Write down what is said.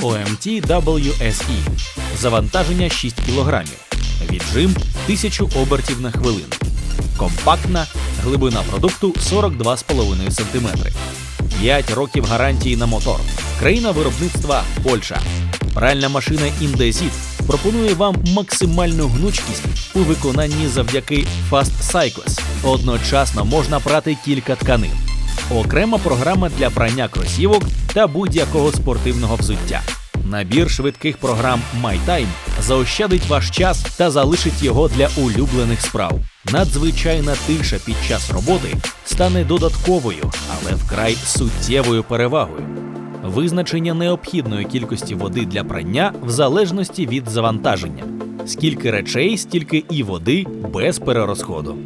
OMT WSE. Завантаження 6 кг. Віджим 1000 обертів на хвилину. Компактна, глибина продукту 42,5 см. 5 років гарантії на мотор. Країна виробництва Польща. Пральна машина Indesit пропонує вам максимальну гнучкість у виконанні завдяки Fast Cycles. Одночасно можна прати кілька тканин. Окрема програма для прання кросівок та будь-якого спортивного взуття. Набір швидких програм MyTime заощадить ваш час та залишить його для улюблених справ. Надзвичайна тиша під час роботи стане додатковою, але вкрай суттєвою перевагою. Визначення необхідної кількості води для прання в залежності від завантаження. Скільки речей, стільки і води без перерозходу.